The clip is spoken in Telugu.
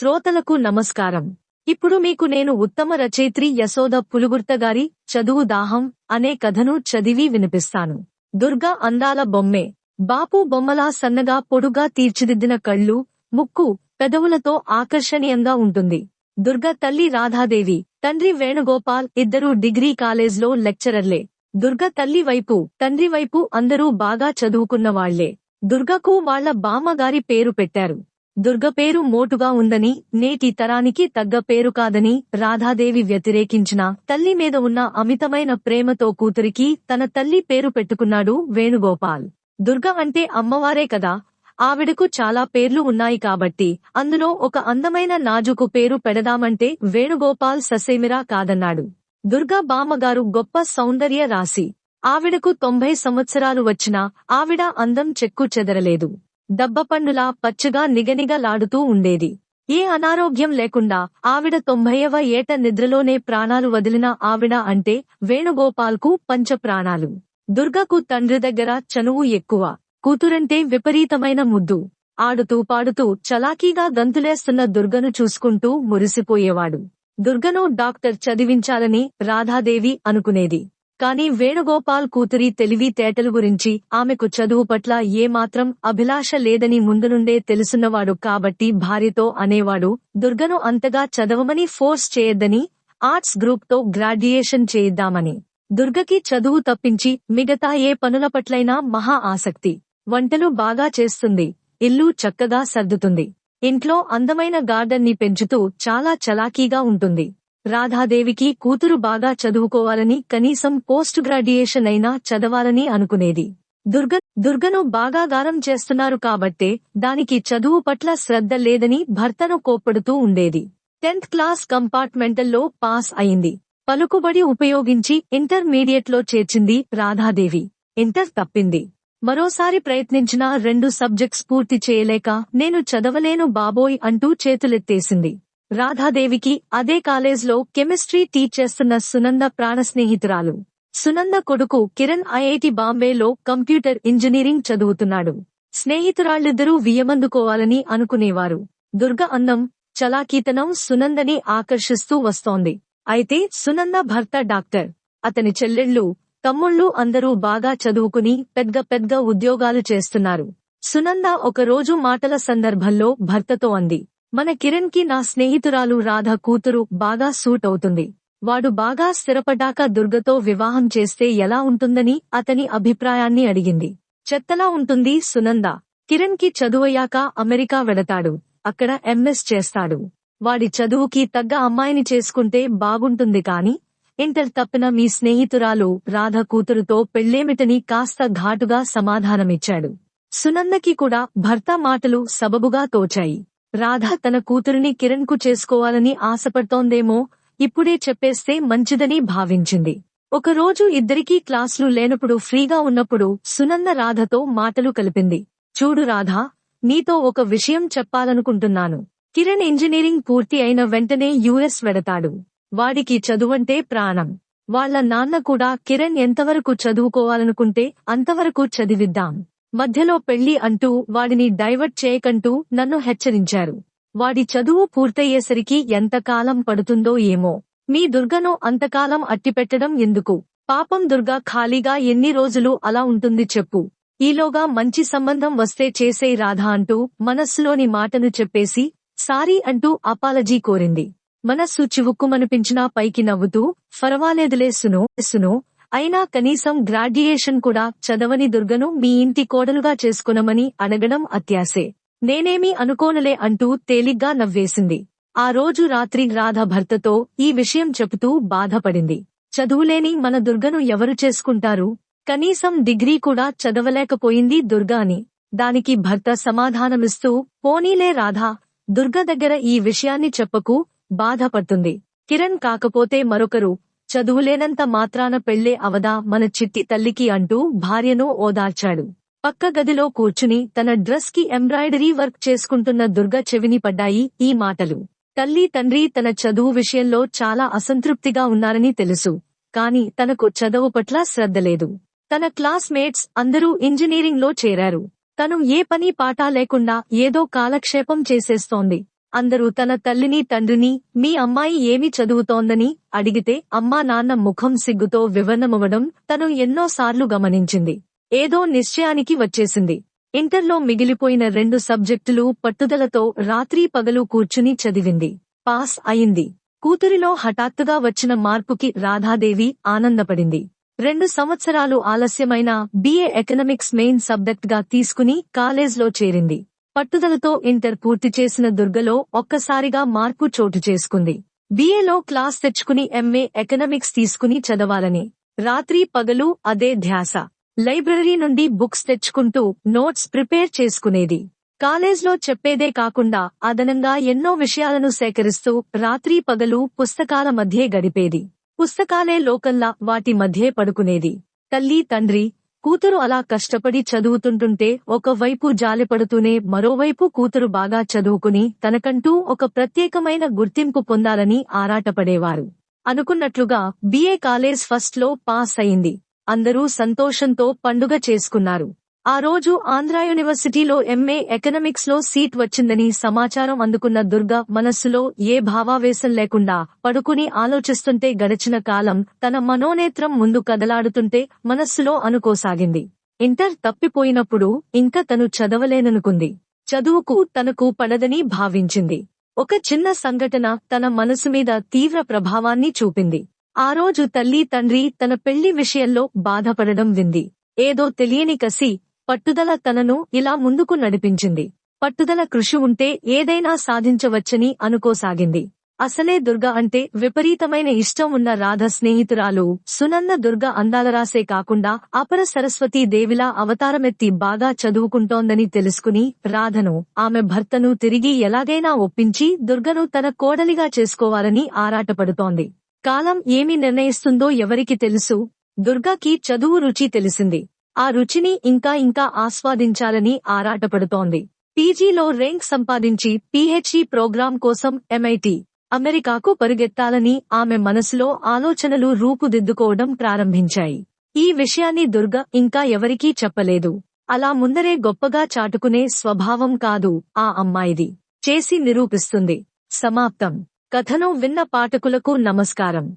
శ్రోతలకు నమస్కారం. ఇప్పుడు మీకు నేను ఉత్తమ రచయిత్రి యశోద పులుగుర్త గారి చదువు దాహం అనే కథను చదివి వినిపిస్తాను. దుర్గా అందాల బొమ్మే. బాపు బొమ్మలా సన్నగా పొడుగా తీర్చిదిద్దిన కళ్ళు ముక్కు పెదవులతో ఆకర్షణీయంగా ఉంటుంది. దుర్గ తల్లి రాధాదేవి తండ్రి వేణుగోపాల్ ఇద్దరూ డిగ్రీ కాలేజ్లో లెక్చరర్లే. దుర్గ తల్లి వైపు తండ్రి వైపు అందరూ బాగా చదువుకున్నవాళ్ళే దుర్గకు వాళ్ళ బామ్మగారి పేరు పెట్టారు. దుర్గ పేరు మోటుగా ఉందని నేటి తరానికి తగ్గ పేరు కాదని రాధాదేవి వ్యతిరేకించిన తల్లి మీద ఉన్న అమితమైన ప్రేమతో కూతురికి తన తల్లి పేరు పెట్టుకున్నాడు వేణుగోపాల్. దుర్గ అంటే అమ్మవారే కదా ఆవిడకు చాలా పేర్లు ఉన్నాయి కాబట్టి అందులో ఒక అందమైన నాజుకు పేరు పెడదామంటే వేణుగోపాల్ ససేమిరా కాదన్నాడు. దుర్గా బామ్మగారు గొప్ప సౌందర్య రాశి. ఆవిడకు తొంభై సంవత్సరాలు వచ్చినా ఆవిడ అందం చెక్కు చెదరలేదు. దబ్బపండులా పచ్చగా నిగనిగలాడుతూ ఉండేది. ఏ అనారోగ్యం లేకుండా ఆవిడ తొంభైవ ఏట నిద్రలోనే ప్రాణాలు వదిలిన ఆవిడ అంటే వేణుగోపాల్కు పంచ ప్రాణాలు దుర్గకు తండ్రి దగ్గర చనువు ఎక్కువ. కూతురంటే విపరీతమైన ముద్దు. ఆడుతూ పాడుతూ చలాకీగా గంతులేస్తున్న దుర్గను చూసుకుంటూ మురిసిపోయేవాడు. దుర్గను డాక్టర్ చదివించాలని రాధాదేవి అనుకునేది. కాని వేణుగోపాల్ కూతురి తెలివి తేటలు గురించి ఆమెకు చదువు పట్ల ఏమాత్రం అభిలాష లేదని ముందు నుండే తెలుసున్నవాడు కాబట్టి భార్యతో అనేవాడు దుర్గను అంతగా చదవమని ఫోర్స్ చేయొద్దని ఆర్ట్స్ గ్రూప్తో గ్రాడ్యుయేషన్ చేయిద్దామని. దుర్గకి చదువు తప్పించి మిగతా ఏ పనుల పట్లైనా మహా ఆసక్తి. వంటలు బాగా చేస్తుంది. ఇల్లు చక్కగా సర్దుతుంది. ఇంట్లో అందమైన గార్డెన్ని పెంచుతూ చాలా చలాకీగా ఉంటుంది. రాధాదేవికి కూతురు బాగా చదువుకోవాలని కనీసం పోస్ట్ గ్రాడ్యుయేషన్ అయినా చదవాలని అనుకునేది. దుర్గ దుర్గను బాగా గారం చేస్తున్నారు కాబట్టే దానికి చదువు పట్ల శ్రద్ధ లేదని భర్తను కోప్పడుతూ ఉండేది. టెన్త్ క్లాస్ కంపార్ట్మెంటల్లో పాస్ అయింది. పలుకుబడి ఉపయోగించి ఇంటర్మీడియట్లో చేర్చింది రాధాదేవి. ఇంటర్ తప్పింది. మరోసారి ప్రయత్నించినా రెండు సబ్జెక్ట్స్ పూర్తి చేయలేక నేను చదవలేను బాబోయ్ అంటూ చేతులెత్తేసింది. రాధాదేవికి అదే కాలేజ్లో కెమిస్ట్రీ టీచ్ చేస్తున్న సునంద ప్రాణ స్నేహితురాలు. సునంద కొడుకు కిరణ్ ఐఐటి బాంబేలో కంప్యూటర్ ఇంజనీరింగ్ చదువుతున్నాడు. స్నేహితురాళ్ళిద్దరూ వియమందుకోవాలని అనుకునేవారు. దుర్గ అందం చలాకీతనం సునందని ఆకర్షిస్తూ వస్తోంది. అయితే సునంద భర్త డాక్టర్. అతని చెల్లెళ్ళు తమ్ముళ్ళు అందరూ బాగా చదువుకుని పెద్ద పెద్ద ఉద్యోగాలు చేస్తున్నారు. సునంద ఒకరోజు మాటల సందర్భంలో భర్తతో అంది. మన కిరణ్కి నా స్నేహితురాలు రాధ కూతురు బాగా సూట్ అవుతుంది. వాడు బాగా స్థిరపడ్డాక దుర్గతో వివాహం చేస్తే ఎలా ఉంటుందని అతని అభిప్రాయాన్ని అడిగింది. చెత్తలా ఉంటుంది సునంద. కిరణ్కి చదువయ్యాక అమెరికా వెడతాడు అక్కడ ఎంఎస్ చేస్తాడు. వాడి చదువుకి తగ్గ అమ్మాయిని చేసుకుంటే బాగుంటుంది కాని ఇంటర్ తప్పిన మీ స్నేహితురాలు రాధ కూతురుతో పెళ్ళేమిటని కాస్త ఘాటుగా సమాధానమిచ్చాడు. సునందకి కూడా భర్త మాటలు సబబుగా తోచాయి. రాధ తన కూతురిని కిరణ్కు చేసుకోవాలని ఆశపడుతోందేమో ఇప్పుడే చెప్పేస్తే మంచిదని భావించింది. ఒకరోజు ఇద్దరికీ క్లాసులు లేనప్పుడు ఫ్రీగా ఉన్నప్పుడు సునంద రాధతో మాటలు కలిపింది. చూడు రాధా నీతో ఒక విషయం చెప్పాలనుకుంటున్నాను. కిరణ్ ఇంజనీరింగ్ పూర్తి అయిన వెంటనే యుఎస్ వెడతాడు. వాడికి చదువంటే ప్రాణం. వాళ్ళ నాన్న కూడా కిరణ్ ఎంతవరకు చదువుకోవాలనుకుంటే అంతవరకు చదివిద్దాం. మధ్యలో పెళ్ళి అంటూ వాడిని డైవర్ట్ చేయకంటూ నన్ను హెచ్చరించారు. వాడి చదువు పూర్తయ్యేసరికి ఎంతకాలం పడుతుందో ఏమో. మీ దుర్గను అంతకాలం అట్టిపెట్టడం ఎందుకు? పాపం దుర్గా ఖాళీగా ఎన్ని రోజులు అలా ఉంటుంది చెప్పు. ఈలోగా మంచి సంబంధం వస్తే చేసేయ్ రాధా అంటూ మనస్సులోని మాటను చెప్పేసి సారీ అంటూ అపాలజీ కోరింది. మనస్సు చివుక్కుమనిపించినా పైకి నవ్వుతూ ఫరవాలేదులే సునో సునో అయినా కనీసం గ్రాడ్యుయేషన్ కూడా చదవని దుర్గను మీ ఇంటి కోడలుగా చేసుకునమని అడగడం అత్యాసే నేనేమీ అనుకోనలే అంటూ తేలిగ్గా నవ్వేసింది. ఆ రోజు రాత్రి రాధ భర్తతో ఈ విషయం చెబుతూ బాధపడింది. చదువులేని మన దుర్గను ఎవరు చేసుకుంటారు? కనీసం డిగ్రీ కూడా చదవలేకపోయింది దుర్గా అని. దానికి భర్త సమాధానమిస్తూ పోనీలే రాధా దుర్గ దగ్గర ఈ విషయాన్ని చెప్పకు బాధపడుతుంది. కిరణ్ కాకపోతే మరొకరు చదువులేనంత మాత్రాన పెళ్ళే అవదా మన చిట్టి తల్లికి అంటూ భార్యను ఓదార్చాడు. పక్క గదిలో కూర్చుని తన డ్రెస్కి ఎంబ్రాయిడరీ వర్క్ చేసుకుంటున్న దుర్గ చెవిని పడ్డాయి ఈ మాటలు. తల్లి తండ్రి తన చదువు విషయంలో చాలా అసంతృప్తిగా ఉన్నారని తెలుసు. కాని తనకు చదువు పట్ల శ్రద్ధ లేదు. తన క్లాస్మేట్స్ అందరూ ఇంజనీరింగ్లో చేరారు. తను ఏ పని పాటా లేకుండా ఏదో కాలక్షేపం చేసేస్తోంది. అందరూ తన తల్లిని తండ్రిని మీ అమ్మాయి ఏమి చదువుతోందని? అడిగితే అమ్మా నాన్న ముఖం సిగ్గుతో వివరణమవ్వడం తను ఎన్నోసార్లు గమనించింది. ఏదో నిశ్చయానికి వచ్చేసింది. ఇంటర్లో మిగిలిపోయిన రెండు సబ్జెక్టులు పట్టుదలతో రాత్రి పగలు కూర్చుని చదివింది. పాస్ అయింది. కూతురిలో హఠాత్తుగా వచ్చిన మార్పుకి రాధాదేవి ఆనందపడింది. రెండు సంవత్సరాలు ఆలస్యమైన బీఏ ఎకనమిక్స్ మెయిన్ సబ్జెక్ట్గా తీసుకుని కాలేజ్లో చేరింది. పట్టుదలతో ఇంటర్ పూర్తి చేసిన దుర్గలో ఒక్కసారిగా మార్పు చోటు చేసుకుంది. బీఏలో క్లాస్ తెచ్చుకుని ఎంఏ ఎకనామిక్స్ తీసుకుని చదవాలని. రాత్రి పగలు అదే ధ్యాస. లైబ్రరీ నుండి బుక్స్ తెచ్చుకుంటూ నోట్స్ ప్రిపేర్ చేసుకునేది. కాలేజ్లో చెప్పేదే కాకుండా అదనంగా ఎన్నో విషయాలను సేకరిస్తూ రాత్రి పగలు పుస్తకాల మధ్యే గడిపేది. పుస్తకాలే లోకల్లా వాటి మధ్యే పడుకునేది. తల్లి తండ్రి కూతురు అలా కష్టపడి చదువుతుంటుంటే ఒకవైపు జాలిపడుతూనే మరోవైపు కూతురు బాగా చదువుకుని తనకంటూ ఒక ప్రత్యేకమైన గుర్తింపు పొందాలని ఆరాటపడేవారు. అనుకున్నట్లుగా బీఏ కాలేజ్ ఫస్ట్లో పాస్ అయింది. అందరూ సంతోషంతో పండుగ చేసుకున్నారు. ఆ రోజు ఆంధ్ర యూనివర్సిటీలో ఎంఏ ఎకనమిక్స్లో సీట్ వచ్చిందని సమాచారం అందుకున్న దుర్గ మనస్సులో ఏ భావావేశం లేకుండా పడుకుని ఆలోచిస్తుంటే గడిచిన కాలం తన మనోనేత్రం ముందు కదలాడుతుంటే మనస్సులో అనుకోసాగింది. ఇంటర్ తప్పిపోయినప్పుడు ఇంక తను చదవలేననుకుంది. చదువుకు తనకు పడదని భావించింది. ఒక చిన్న సంఘటన తన మనసు మీద తీవ్ర ప్రభావాన్ని చూపింది. ఆ రోజు తల్లి తండ్రి తన పెళ్ళి విషయంలో బాధపడడం వింది. ఏదో తెలియని కసి పట్టుదల తనను ఇలా ముందుకు నడిపించింది. పట్టుదల కృషి ఉంటే ఏదైనా సాధించవచ్చని అనుకోసాగింది. అసలే దుర్గ అంటే విపరీతమైన ఇష్టం ఉన్న రాధ స్నేహితురాలు సునంద దుర్గ అందాలరాసే కాకుండా అపర సరస్వతీ దేవిలా అవతారమెత్తి బాగా చదువుకుంటోందని తెలుసుకుని రాధను ఆమె భర్తను తిరిగి ఎలాగైనా ఒప్పించి దుర్గను తన కోడలిగా చేసుకోవాలని ఆరాటపడుతోంది. కాలం ఏమి నిర్ణయిస్తుందో ఎవరికి తెలుసు? దుర్గాకి చదువు రుచి తెలిసింది. ఆ రుచిని ఇంకా ఇంకా ఆస్వాదించాలని ఆరాటపడుతోంది. పీజీలో ర్యాంక్ సంపాదించి పీహెచ్ఈ ప్రోగ్రాం కోసం ఎంఐటి అమెరికాకు పరుగెత్తాలని ఆమె మనసులో ఆలోచనలు రూపుదిద్దుకోవడం ప్రారంభించాయి. ఈ విషయాన్ని దుర్గ ఇంకా ఎవరికీ చెప్పలేదు. అలా ముందరే గొప్పగా చాటుకునే స్వభావం కాదు ఆ అమ్మాయిది. చేసి నిరూపిస్తుంది. సమాప్తం. కథను విన్న పాఠకులకు నమస్కారం.